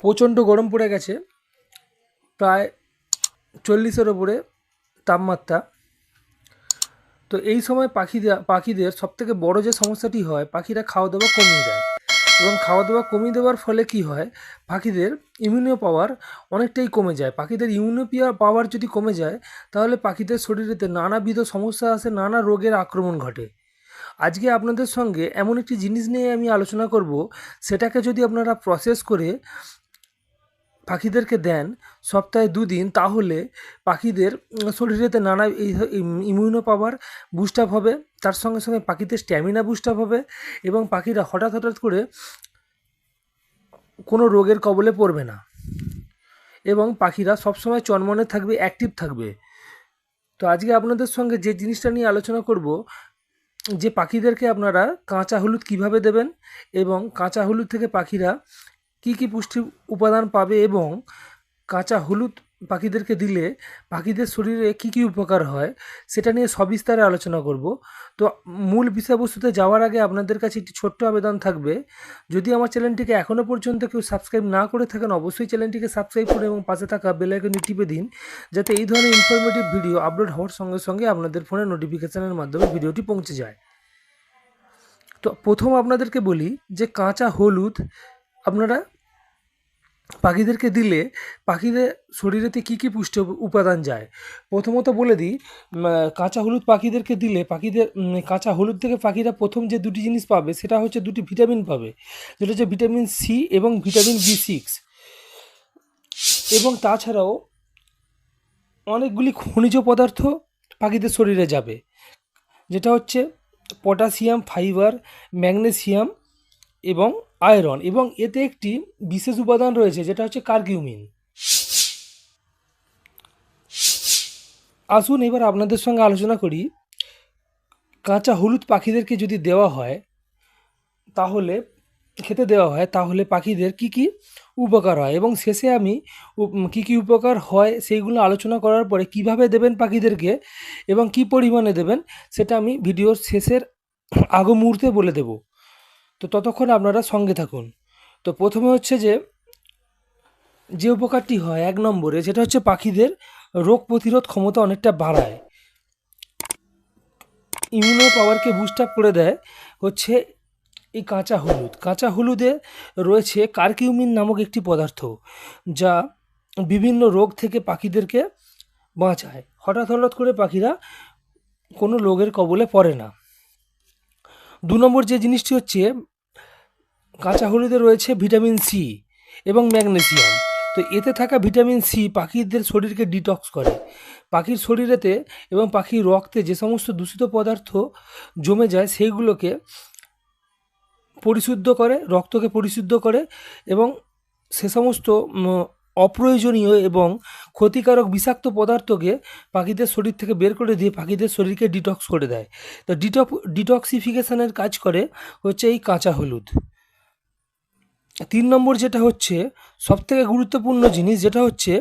প্রচণ্ড গরম পড়ে গেছে। প্রায় চল্লিশের ওপরে তাপমাত্রা। তো এই সময় পাখিদের পাখিদের সবথেকে বড় যে সমস্যাটি হয়, পাখিরা খাওয়া দাওয়া কমিয়ে দেয়। এবং খাওয়া দাওয়া কমিয়ে দেওয়ার ফলে কী হয়, পাখিদের ইমিউনিও পাওয়ার অনেকটাই কমে যায়। পাখিদের ইমিউনো পাওয়ার যদি কমে যায়, তাহলে পাখিদের শরীরেতে নানাবিধ সমস্যা আসে, নানা রোগের আক্রমণ ঘটে। আজকে আপনাদের সঙ্গে এমন একটি জিনিস নিয়ে আমি আলোচনা করব, সেটাকে যদি আপনারা প্রসেস করে পাখিদেরকে দেন সপ্তাহে দুদিন, তাহলে পাখিদের শরীরেতে নানা ইমিউনো পাওয়ার বুস্ট আপ হবে, তার সঙ্গে সঙ্গে পাখিদের স্ট্যামিনা বুস্ট আপ হবে এবং পাখিরা হঠাৎ হঠাৎ করে কোনো রোগের কবলে পড়বে না এবং পাখিরা সবসময় চনমনে থাকবে অ্যাক্টিভ থাকবে। তো আজকে আপনাদের সঙ্গে যে জিনিসটা নিয়ে আলোচনা করব, যে পাখিদেরকে আপনারা কাঁচা হলুদ কীভাবে দেবেন এবং কাঁচা হলুদ থেকে পাখিরা কি কি পুষ্টি উপাদান পাবে এবং কাঁচা হলুদ পাখিদেরকে দিলে পাখিদের শরীরে কি কি উপকার হয়, সেটা নিয়ে সবিস্তারে আলোচনা করব। তো মূল বিষয়বস্তুতে যাওয়ার আগে আপনাদের কাছে একটি ছোট্ট আবেদন থাকবে। যদি আমার চ্যানেলটিকে এখনও পর্যন্ত কেউ সাবস্ক্রাইব না করে থাকেন, অবশ্যই চ্যানেলটিকে সাবস্ক্রাইব করে এবং পাশে থাকা বেল আইকনটি টিপে দিন, যাতে এই ধরনের ইনফরমেটিভ ভিডিও আপলোড হওয়ার সঙ্গে সঙ্গে আপনাদের ফোনে নোটিফিকেশানের মাধ্যমে ভিডিওটি পৌঁছে যায়। তো প্রথম আপনাদেরকে বলি যে কাঁচা হলুদ আপনারা পাখিদেরকে দিলে পাখিদের শরীরেতে কী কী পুষ্টি উপাদান যায়? প্রথমত বলে দিই কাঁচা হলুদ পাখিদেরকে দিলে পাখিদের কাঁচা হলুদ থেকে পাখিরা প্রথম যে দুটি জিনিস পাবে সেটা হচ্ছে দুটি ভিটামিন পাবে। যেটা হচ্ছে ভিটামিন সি এবং ভিটামিন বি সিক্স এবং তাছাড়াও অনেকগুলি খনিজ পদার্থ পাখিদের শরীরে যাবে। যেটা হচ্ছে পটাশিয়াম, ফাইবার, ম্যাগনেসিয়াম এবং আয়রন এবং এতে একটি বিশেষ উপাদান রয়েছে, যেটা হচ্ছে কার্কিউমিন আসুন এবার আপনাদের সঙ্গে আলোচনা করি। কাঁচা হলুদ পাখিদেরকে যদি দেওয়া হয়, তাহলে, খেতে দেওয়া হয়, তাহলে পাখিদের কি কি উপকার হয়? এবং শেষে আমি কি কি উপকার হয় সেইগুলো আলোচনা করার পরে কীভাবে দেবেন পাখিদেরকে এবং কি পরিমাণে দেবেন, সেটা আমি ভিডিওর শেষের আগ মুহূর্তে বলে দেব। তো ততক্ষণ আপনারা সঙ্গে থাকুন। তো প্রথমে হচ্ছে যে যে উপকারটি হয় এক নম্বরে, সেটা হচ্ছে পাখিদের রোগ প্রতিরোধ ক্ষমতা অনেকটা বাড়ায়। ইমিউনো পাওয়ারকে বুস্ট আপ করে দেয় হচ্ছে এই কাঁচা হলুদ। কাঁচা হলুদে রয়েছে কার্কিউমিন নামক একটি পদার্থ, যা বিভিন্ন রোগ থেকে পাখিদেরকে বাঁচায়। হঠাৎ হঠাৎ করে পাখিরা কোনো রোগের কবলে পড়ে না। দু নম্বর যে জিনিসটি হচ্ছে, কাঁচা হলুদে রয়েছে ভিটামিন সি এবং ম্যাগনেসিয়াম। তো এতে থাকা ভিটামিন সি পাখিদের শরীরকে ডিটক্স করে। পাখির শরীরেতে এবং পাখির রক্তে যে সমস্ত দূষিত পদার্থ জমে যায়, সেইগুলোকে পরিশুদ্ধ করে, রক্তকে পরিশুদ্ধ করে এবং সে সমস্ত অপ্রয়োজনীয় এবং ক্ষতিকারক বিষাক্ত পদার্থকে পাখিদের শরীর থেকে বের করে দিয়ে পাখিদের শরীরকে ডিটক্স করে দেয়। তো ডিটক ডিটক্সিফিকেশানের কাজ করে হচ্ছে এই কাঁচা হলুদ। তিন নম্বর যেটা হচ্ছে, সবথেকে গুরুত্বপূর্ণ জিনিস যেটা হচ্ছে,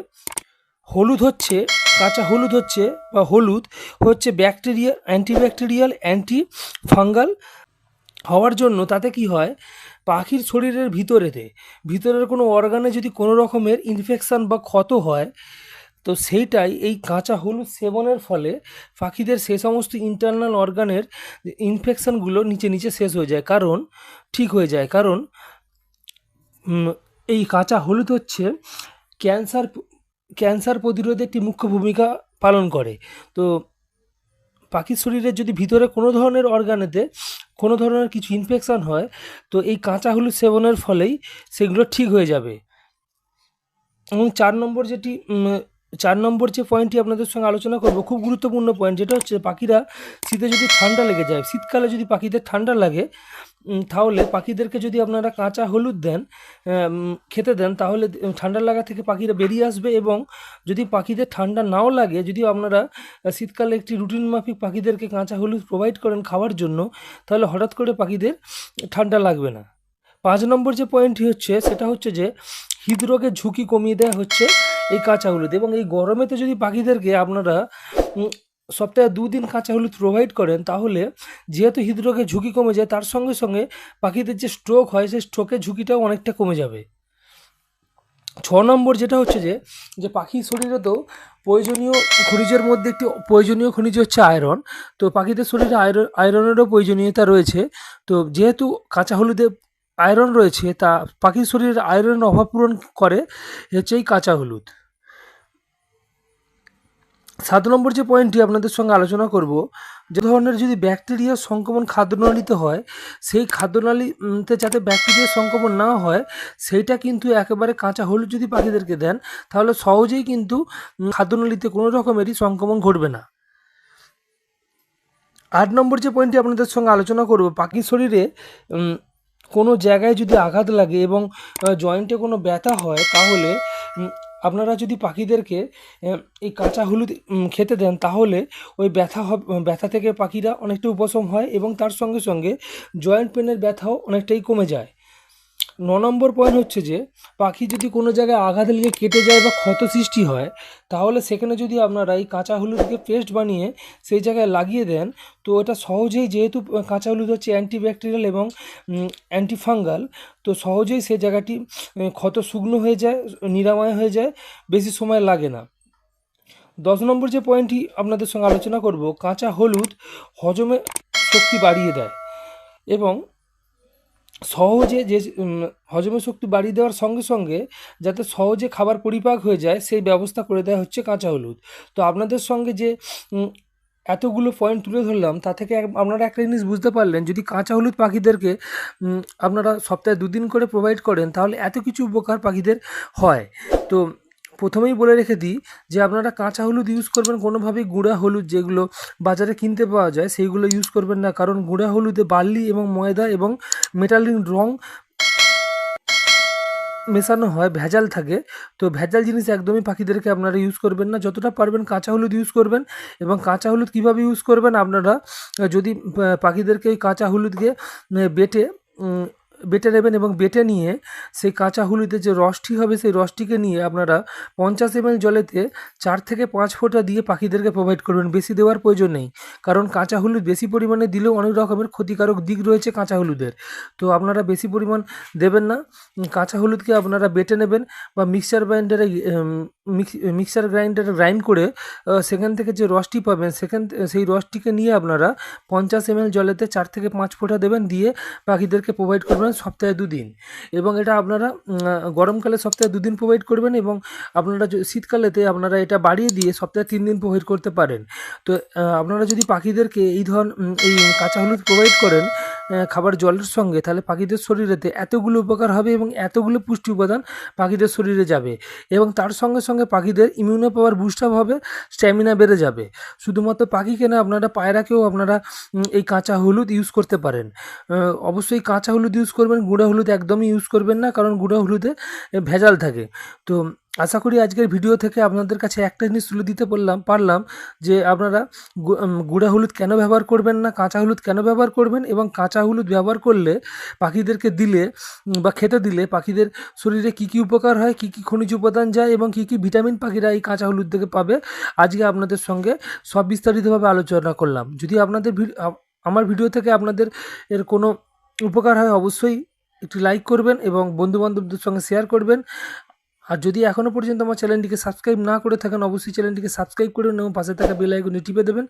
হলুদ হচ্ছে, কাঁচা হলুদ হচ্ছে বা হলুদ হচ্ছে ব্যাকটেরিয়া অ্যান্টিব্যাকটেরিয়াল অ্যান্টি ফাঙ্গাল হওয়ার জন্য তাতে কি হয় পাখির শরীরের ভিতরেতে, ভিতরের কোনো অর্গানে যদি কোনো রকমের ইনফেকশান বা ক্ষত হয়, তো সেইটাই এই কাঁচা হলুদ সেবনের ফলে পাখিদের সে সমস্ত ইন্টারনাল অর্গানের ইনফেকশানগুলো নিচে নিচে শেষ হয়ে যায়। কারণ, ঠিক হয়ে যায়। কারণ এই কাঁচা হলুদ হচ্ছে ক্যান্সার ক্যান্সার প্রতিরোধে একটি মুখ্য ভূমিকা পালন করে। তো পাখির শরীরের যদি ভিতরে কোনো ধরনের অর্গানেতে কোনো ধরনের কিছু ইনফেকশান হয়, তো এই কাঁচা হলুদ সেবনের ফলেই সেগুলো ঠিক হয়ে যাবে। এবং চার নম্বর যেটি চার নম্বর যে পয়েন্টটি আপনাদের সঙ্গে আলোচনা করব, খুব গুরুত্বপূর্ণ পয়েন্ট যেটা হচ্ছে পাখিরা শীতে যদি ঠান্ডা লেগে যায়, শীতকালে যদি পাখিদের ঠান্ডা লাগে তাহলে পাখিদেরকে যদি আপনারা কাঁচা হলুদ দেন খেতে দেন, তাহলে ঠান্ডা লাগা থেকে পাখিরা বেরিয়ে আসবে এবং যদি পাখিদের ঠান্ডা নাও লাগে, যদি আপনারা শীতকালে একটি রুটিন মাফিক পাখিদেরকে কাঁচা হলুদ প্রোভাইড করেন খাওয়ার জন্য, তাহলে হঠাৎ করে পাখিদের ঠান্ডা লাগবে না। পাঁচ নম্বর যে পয়েন্টটি হচ্ছে, সেটা হচ্ছে যে হৃদরোগের ঝুঁকি কমিয়ে দেওয়া হচ্ছে এই কাঁচা হলুদ এবং এই গরমেতে যদি পাখিদেরকে আপনারা সপ্তাহে দুদিন কাঁচা হলুদ প্রোভাইড করেন, তাহলে যেহেতু হৃদরোগের ঝুঁকি কমে যায়, তার সঙ্গে সঙ্গে পাখিদের যে স্ট্রোক হয়, সেই স্ট্রোকের ঝুঁকিটাও অনেকটা কমে যাবে। ছ নম্বর যেটা হচ্ছে যে যে পাখির শরীরে তো প্রয়োজনীয় খনিজের মধ্যে একটি প্রয়োজনীয় খনিজ হচ্ছে আয়রন তো পাখিদের শরীরে আয়রন আয়রনেরও প্রয়োজনীয়তা রয়েছে। তো যেহেতু কাঁচা হলুদে আয়রন রয়েছে, তা পাখির শরীরে আয়রনের অভাব পূরণ করে, হচ্ছে এই কাঁচা হলুদ। সাত নম্বর যে পয়েন্টটি আপনাদের সঙ্গে আলোচনা করব, যে ধরনের যদি ব্যাকটেরিয়া সংক্রমণ খাদ্যনালীতে হয়, সেই খাদ্যনালীতে যাতে ব্যাকটেরিয়া সংক্রমণ না হয়, সেইটা কিন্তু একেবারে কাঁচা হলুদ যদি পাখিদেরকে দেন, তাহলে সহজেই কিন্তু খাদ্যনালীতে কোনো রকমেরই সংক্রমণ ঘটবে না। আট নম্বর যে পয়েন্টটি আপনাদের সঙ্গে আলোচনা করব, পাখির শরীরে কোনো জায়গায় যদি আঘাত লাগে এবং জয়েন্টে কোনো ব্যথা হয়, তাহলে আপনারা যদি পাখিদেরকে এই কাঁচা হলুদ খেতে দেন, তাহলে ওই ব্যথা ব্যথা থেকে পাখিরা অনেকটা উপশম হয় এবং তার সঙ্গে সঙ্গে জয়েন্ট পেনের ব্যথাও অনেকটাই কমে যায়। ন নম্বর পয়েন্ট হচ্ছে যে, পাখি যদি কোনো জায়গায় আঘাত লেগে কেটে যায় বা ক্ষত সৃষ্টি হয়, তাহলে সেখানে যদি আপনারা এই কাঁচা হলুদকে পেস্ট বানিয়ে সেই জায়গায় লাগিয়ে দেন, তো এটা সহজেই যেহেতু কাঁচা হলুদ হচ্ছে অ্যান্টিব্যাকটেরিয়াল এবং অ্যান্টিফাঙ্গাল তো সহজেই সেই জায়গাটি ক্ষত শুকনো হয়ে যায়, নিরাময় হয়ে যায়, বেশি সময় লাগে না। দশ নম্বর যে পয়েন্টটি আপনাদের সঙ্গে আলোচনা করব, কাঁচা হলুদ হজমে শক্তি বাড়িয়ে দেয় এবং সহজে যে হজম হজমের শক্তি বাড়িয়ে দেওয়ার সঙ্গে সঙ্গে যাতে সহজে খাবার পরিপাক হয়ে যায়, সেই ব্যবস্থা করে দেওয়া হচ্ছে কাঁচা হলুদ। তো আপনাদের সঙ্গে যে এতগুলো পয়েন্ট তুলে ধরলাম, তা থেকে আপনারা একটা জিনিস বুঝতে পারলেন, যদি কাঁচা হলুদ পাখিদেরকে আপনারা সপ্তাহে দুদিন করে প্রোভাইড করেন, তাহলে এত কিছু উপকার পাখিদের হয়। তো প্রথমেই বলে রেখে দিই যে আপনারা কাঁচা হলুদ ইউজ করবেন, কোনোভাবেই গুঁড়া হলুদ যেগুলো বাজারে কিনতে পাওয়া যায় সেইগুলো ইউজ করবেন না। কারণ গুঁড়া হলুদে বার্লি এবং ময়দা এবং মেটালিন রং মেশানো হয়, ভেজাল থাকে। তো ভেজাল জিনিস একদমই পাখিদেরকে আপনারা ইউজ করবেন না। যতটা পারবেন কাঁচা হলুদ ইউজ করবেন এবং কাঁচা হলুদ কীভাবে ইউজ করবেন আপনারা যদি পাখিদেরকে কাঁচা হলুদকে বেটে বেটে নেবেন এবং বেটে নিয়ে সেই কাঁচা হলুদের যে রসটি হবে, সেই রসটিকে নিয়ে আপনারা পঞ্চাশ এম জলেতে চার থেকে পাঁচ ফোঁটা দিয়ে পাখিদেরকে প্রোভাইড করবেন। বেশি দেওয়ার প্রয়োজন নেই, কারণ কাঁচা হলুদ বেশি পরিমাণে দিলেও অনেক রকমের ক্ষতিকারক দিক রয়েছে কাঁচা হলুদের। তো আপনারা বেশি পরিমাণ দেবেন না, কাঁচা হলুদকে আপনারা বেটে নেবেন বা মিক্সচার গ্রাইন্ডারে মিক্সচার গ্রাইন্ডারে গ্রাইন্ড করে সেখান থেকে যে রসটি পাবেন, সেখান সেই রসটিকে নিয়ে আপনারা পঞ্চাশ এম জলেতে চার থেকে পাঁচ ফোঁটা দেবেন, দিয়ে পাখিদেরকে প্রোভাইড করবেন। সপ্তাহে দুদিন। এবং এটা আপনারা গরমকালে সপ্তাহে দুদিন প্রোভাইড করবেন এবং আপনারা শীতকালেতে আপনারা এটা বাড়িয়ে দিয়ে সপ্তাহে তিন দিন প্রোভাইড করতে পারেন। তো আপনারা যদি পাখিদেরকে এই ধরন এই কাঁচা হলুদ প্রোভাইড করেন খাবার জলের সঙ্গে, তাহলে পাখিদের শরীরেতে এতগুলো উপকার হবে এবং এতগুলো পুষ্টি উপাদান পাখিদের শরীরে যাবে। এবং তার সঙ্গে সঙ্গে পাখিদের ইমিউনো পাওয়ার বুস্ট আপ হবে স্ট্যামিনা বেড়ে যাবে। শুধুমাত্র পাখিকে না, আপনারা পায়রাকেও আপনারা এই কাঁচা হলুদ ইউজ করতে পারেন। অবশ্যই কাঁচা হলুদ ইউজ করবেন, গুঁড়া হলুদ একদমই ইউজ করবেন না, কারণ গুঁড়া হলুদে ভেজাল থাকে। তো আশা করি আজকের ভিডিও থেকে আপনাদের কাছে একটা জিনিস তুলে দিতে পারলাম পারলাম যে আপনারা গুঁড়া হলুদ কেন ব্যবহার করবেন না, কাঁচা হলুদ কেন ব্যবহার করবেন এবং কাঁচা হলুদ ব্যবহার করলে পাখিদেরকে দিলে বা খেতে দিলে পাখিদের শরীরে কী কী উপকার হয়, কী কী খনিজ উপাদান যায় এবং কী কী ভিটামিন পাখিরা এই কাঁচা হলুদ থেকে পাবে, আজকে আপনাদের সঙ্গে সব বিস্তারিতভাবে আলোচনা করলাম। যদি আপনাদের আমার ভিডিও থেকে আপনাদের এর কোনো উপকার হয়, অবশ্যই একটি লাইক করবেন এবং বন্ধুবান্ধবদের সঙ্গে শেয়ার করবেন। আর যদি এখনও পর্যন্ত আমার চ্যানেলটিকে সাবস্ক্রাইব না করে থাকেন, অবশ্যই চ্যানেলটিকে সাবস্ক্রাইব করে নেবেন পাশে থাকা বেল আইকনে টিপে দেবেন,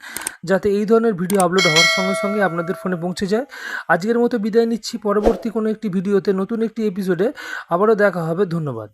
যাতে এই ধরনের ভিডিও আপলোড হওয়ার সঙ্গে সঙ্গে আপনাদের ফোনে পৌঁছে যায়। আজকের মতো বিদায় নিচ্ছি। পরবর্তী কোনো একটি ভিডিওতে নতুন একটি এপিসোডে আবারও দেখা হবে। ধন্যবাদ।